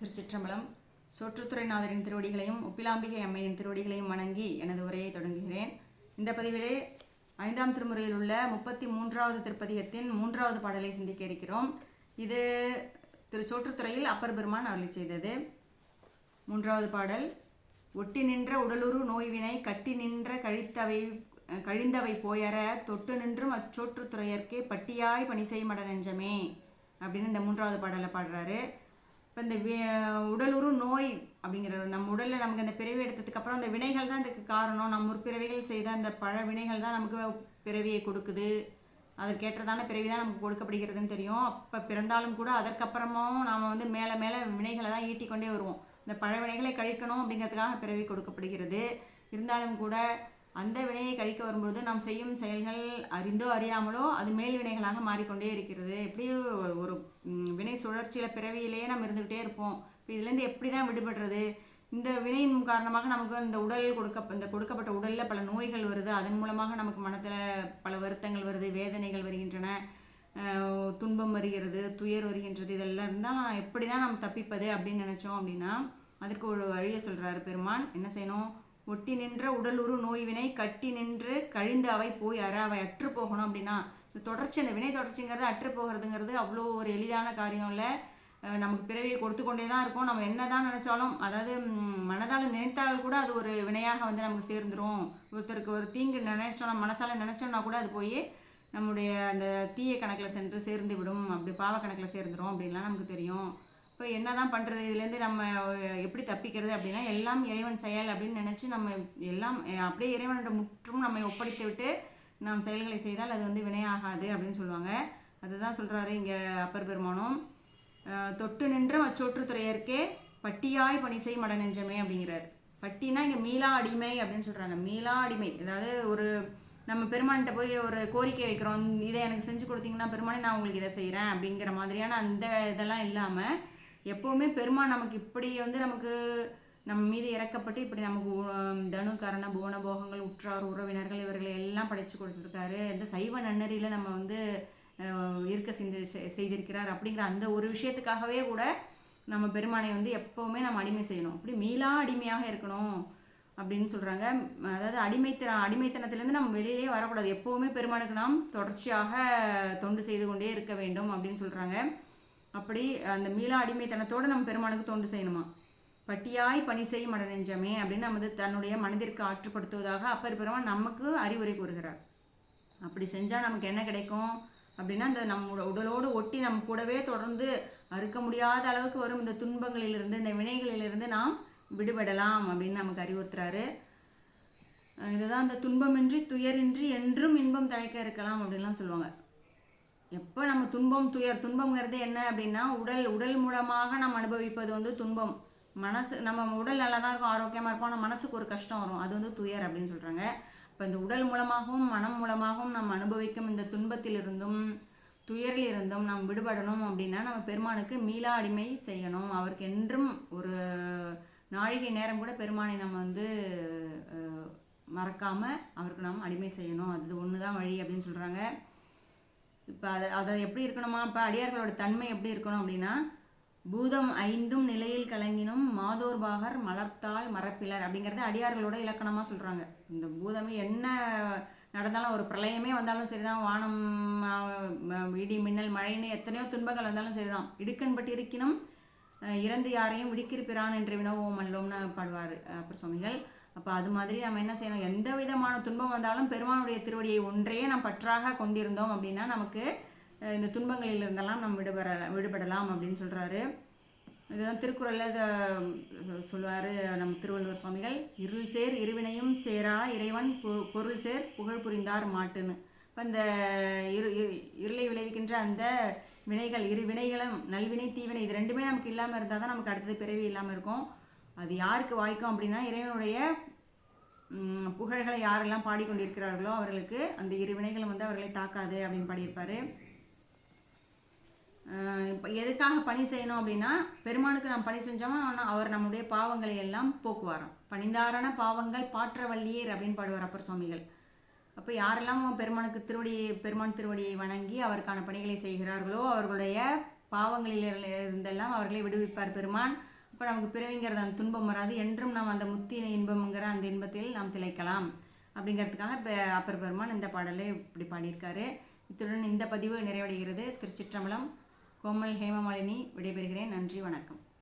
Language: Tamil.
திருச்சிற்றம்பலம். சோற்றுத்துறைநாதரின் திருவடிகளையும் ஒப்பிலாம்பிகை அம்மையின் திருவடிகளையும் வணங்கி எனது உரையை தொடங்குகிறேன். இந்த பதிவிலே ஐந்தாம் திருமுறையில் உள்ள முப்பத்தி மூன்றாவது திருப்பதிகத்தின் மூன்றாவது பாடலை சிந்திக்க இருக்கிறோம். இது திரு சோற்றுத்துறையில் அப்பர் பெருமான் அருளி செய்தது. மூன்றாவது பாடல் ஒட்டி நின்ற உடலுறு நோய்வினை கட்டி நின்ற கழித்தவை கழிந்தவை போயற தொட்டு நின்றும் அச்சோற்றுத்துறையர்க்கே பட்டியாய் பணி செய்ய மட நெஞ்சமே அப்படின்னு இந்த மூன்றாவது பாடலை பாடுறாரு. இப்போ இந்த வி- உடலுறு நோய் அப்படிங்கிறது நம்ம உடலில் நமக்கு அந்த பிறவி எடுத்ததுக்கு அப்புறம் அந்த வினைகள் தான் இதுக்கு காரணம். நம்ம முற்பிறவிகள் செய்த அந்த பழ வினைகள் தான் நமக்கு பிறவியை கொடுக்குது. அதற்கேற்றதான பிறவி தான் நமக்கு கொடுக்கப்படுகிறதுன்னு தெரியும். அப்போ பிறந்தாலும் கூட அதற்கப்புறமும் நாம் வந்து மேலே மேலே வினைகளை தான் ஈட்டிக்கொண்டே வருவோம். இந்த பழ வினைகளை கழிக்கணும் அப்படிங்கிறதுக்காக பிறவி கொடுக்கப்படுகிறது. இருந்தாலும் கூட அந்த வினையை கழிக்க வரும்பொழுது நாம் செய்யும் செயல்கள் அறிந்தோ அறியாமலோ அது மேல் வினைகளாக மாறிக்கொண்டே இருக்கிறது. எப்படி ஒரு வினை சுழற்சியில் பிறவியிலேயே நம்ம இருந்துக்கிட்டே இருப்போம். இப்போ இதுலேருந்து எப்படி தான் விடுபடுறது? இந்த வினையின் காரணமாக நமக்கு இந்த உடல் கொடுக்க இந்த கொடுக்கப்பட்ட உடலில் பல நோய்கள் வருது. அதன் மூலமாக நமக்கு மனத்தில் பல வருத்தங்கள் வருது வேதனைகள் வருகின்றன துன்பம் வருகிறது துயர் வருகின்றது. இதெல்லாம் இருந்தால் எப்படி தான் நம்ம தப்பிப்பது அப்படின்னு நினச்சோம் அப்படின்னா அதற்கு ஒரு வழியை சொல்கிறாரு பெருமான். என்ன செய்யணும்? ஒட்டி நின்ற உடலுறு நோய்வினை கட்டி நின்று கழிந்து அவை போய் அற அவை அற்று போகணும் அப்படின்னா தொடர்ச்சி அந்த வினை தொடர்ச்சிங்கிறது அற்று போகிறதுங்கிறது அவ்வளோ ஒரு எளிதான காரியம் இல்லை. நமக்கு பிறவியை கொடுத்து கொண்டே தான் இருக்கும். நம்ம என்ன தான் நினச்சாலும் அதாவது மனதால் நினைத்தால் கூட அது ஒரு வினையாக வந்து நமக்கு சேர்ந்துடும் ஒருத்தருக்கு ஒரு தீங்கு நினைச்சோம் மனசால் நினச்சோம்னா கூட அது போய் நம்முடைய அந்த தீய கணக்கில் சென்று சேர்ந்து விடும். அப்படி பாவ கணக்கில் சேர்ந்துடும் அப்படின்லாம் நமக்கு தெரியும். இப்போ என்ன தான் பண்ணுறது இதுலேருந்து நம்ம எப்படி தப்பிக்கிறது அப்படின்னா எல்லாம் இறைவன் செயல் அப்படின்னு நினச்சி நம்ம எல்லாம் அப்படியே இறைவனோட முற்றும் நம்மை ஒப்படைத்து விட்டு நாம் செயல்களை செய்தால் அது வந்து வினையாகாது அப்படின்னு சொல்லுவாங்க. அதுதான் சொல்கிறாரு இங்கே அப்பர் பெருமானும். தொட்டு நின்ற அச்சோற்றுத்துறையர்க்கே பட்டியாய் பணி செய் மட நெஞ்சமே அப்படிங்கிறார். பட்டினா இங்கே மீளா அடிமை அப்படின்னு சொல்கிறாங்க மீளா அடிமை. அதாவது ஒரு நம்ம பெருமான்கிட்ட போய் ஒரு கோரிக்கை வைக்கிறோம். இதை எனக்கு செஞ்சு கொடுத்தீங்கன்னா பெருமானே நான் உங்களுக்கு இதை செய்கிறேன் அப்படிங்கிற மாதிரியான அந்த இதெல்லாம் இல்லாமல் எப்போவுமே பெருமாள் நமக்கு இப்படி வந்து நமக்கு நம்ம மீது இறக்கப்பட்டு இப்படி நமக்கு தனு கரண புவன போகங்கள் உற்றார் உறவினர்கள் இவர்களை எல்லாம் படைச்சு கொடுத்துருக்காரு. இந்த சைவ நன்னறியில் நம்ம வந்து இருக்க செஞ்சு செ- செய்திருக்கிறார் அப்படிங்கிற அந்த ஒரு விஷயத்துக்காகவே கூட நம்ம பெருமானை வந்து எப்போவுமே நம்ம அடிமை செய்யணும். அப்படி மீளா அடிமையாக இருக்கணும் அப்படின்னு சொல்கிறாங்க அதாவது அடிமைத்தன அடிமைத்தனத்திலேருந்து நம்ம வெளியிலே வரக்கூடாது. எப்போவுமே பெருமானுக்கு நாம் தொடர்ச்சியாக தொண்டு செய்து கொண்டே இருக்க வேண்டும் அப்படின்னு சொல்கிறாங்க அப்படி அந்த மீளா அடிமைத்தனத்தோடு நம்ம பெருமானுக்கு தொண்டு செய்யணுமா? பட்டியாய் பணி செய்ய மட நெஞ்சமே அப்படின்னு நமது தன்னுடைய மனதிற்கு ஆற்றுப்படுத்துவதாக அப்பர் பெருமான் நமக்கு அறிவுரை கூறுகிறார். அப்படி செஞ்சால் நமக்கு என்ன கிடைக்கும்? அப்படின்னா இந்த நம்ம உடலோடு ஒட்டி நம்ம கூடவே தொடர்ந்து அறுக்க முடியாத அளவுக்கு வரும் இந்த துன்பங்களிலிருந்து இந்த வினைகளிலிருந்து நாம் விடுபடலாம் அப்படின்னு நமக்கு அறிவுறுத்துறாரு. இதுதான் அந்த துன்பமின்றி துயரின்றி என்றும் இன்பம் தழைக்க இருக்கலாம் அப்படின்லாம் சொல்லுவாங்க. எப்போ நம்ம துன்பம் துயர் துன்பங்கிறது என்ன அப்படின்னா உடல் உடல் மூலமாக நம்ம அனுபவிப்பது வந்து துன்பம். மனசு நம்ம உடல் நல்லா தான் இருக்கும் ஆரோக்கியமாக இருப்போம் ஆனால் மனசுக்கு ஒரு கஷ்டம் வரும். அது வந்து துயர் அப்படின்னு சொல்கிறாங்க இப்போ இந்த உடல் மூலமாகவும் மனம் மூலமாகவும் நம்ம அனுபவிக்கும் இந்த துன்பத்திலிருந்தும் துயரில் இருந்தும் நாம் விடுபடணும் அப்படின்னா நம்ம பெருமானுக்கு மீளா அடிமை செய்யணும். அவருக்கு என்றும் ஒரு நாழிகை நேரம் கூட பெருமானை நம்ம வந்து மறக்காமல் அவருக்கு நாம் அடிமை செய்யணும். அது ஒன்று தான் வழி அப்படின்னு சொல்கிறாங்க இப்போ அதை அதை எப்படி இருக்கணுமா? இப்போ அடியார்களோட தன்மை எப்படி இருக்கணும் அப்படின்னா பூதம் ஐந்தும் நிலையில் கலங்கினும் மாதோர் பாகர் மலர்த்தாள் மரப்பிலர் அப்படிங்கிறத அடியார்களோட இலக்கணமாக சொல்கிறாங்க இந்த பூதமே என்ன நடந்தாலும் ஒரு பிரளயமே வந்தாலும் சரிதான். வானம் இடி மின்னல் மழைன்னு எத்தனையோ துன்பங்கள் வந்தாலும் சரிதான். இடுக்கண்பட்டு இருக்கினும் இறந்து யாரையும் விடுக்கிருப்பிறான் என்று வினவோம் அல்லோம்னு பாடுவார் அப்புறம் சுவாமிகள். அப்போ அது மாதிரி நம்ம என்ன செய்யணும்? எந்த விதமான துன்பம் வந்தாலும் பெருமானுடைய திருவடியை ஒன்றையே நாம் பற்றாக கொண்டிருந்தோம் அப்படின்னா நமக்கு இந்த துன்பங்களில் இருந்தெல்லாம் நம்ம விடுபட விடுபடலாம் அப்படின்னு சொல்கிறாரு இதுதான் திருக்குறளில் இதை சொல்லுவார் நம் திருவள்ளுவர் சுவாமிகள். இருள் சேர் இருவினையும் சேரா இறைவன் பொ- பொருள் சேர் புகழ் புரிந்தார் மாட்டுன்னு. இப்போ அந்த இரு இரு- இருளை விளைவிக்கின்ற அந்த வினைகள் இரு வினைகளும் நல்வினை தீவினை இது ரெண்டுமே நமக்கு இல்லாமல் இருந்தால் தான் நமக்கு அடுத்தது பிறவி இல்லாமல் இருக்கும். அது யாருக்கு வாய்க்கும் அப்படின்னா இறைவனுடைய புகழ்களை யாரெல்லாம் பாடிக்கொண்டிருக்கிறார்களோ அவர்களுக்கு அந்த இரு வினைகளும் வந்து அவர்களை தாக்காது அப்படின்னு பாடியிருப்பாரு. இப்போ எதுக்காக பணி செய்யணும் அப்படின்னா பெருமானுக்கு நாம் பணி செஞ்சோமோ ஆனால் அவர் நம்முடைய பாவங்களை எல்லாம் போக்குவாராம். பணிந்தாரான பாவங்கள் பாற்றவல்லியர் அப்படின்னு பாடுவார் அப்பர் சுவாமிகள். அப்போ யாரெல்லாம் பெருமானுக்கு திருவடியை பெருமான் திருவடியை வணங்கி அவருக்கான பணிகளை செய்கிறார்களோ அவர்களுடைய பாவங்களில் இருந்தெல்லாம் அவர்களை விடுவிப்பார் பெருமான். அப்போ நமக்கு பிறவிங்கிறது அந்த துன்பம் வராது. என்றும் நாம் அந்த முத்தி இன்பம்ங்கிற அந்த இன்பத்தில் நாம் திளைக்கலாம். அப்படிங்கிறதுக்காக இப்போ அப்பர் பெருமான் இந்த பாடலை இப்படி பாடியிருக்காரு. இத்துடன் இந்த பதிவு நிறைவடைகிறது. திருச்சிற்றம்பலம் கோமல் ஹேமமாலினி விடைபெறுகிறேன். நன்றி வணக்கம்.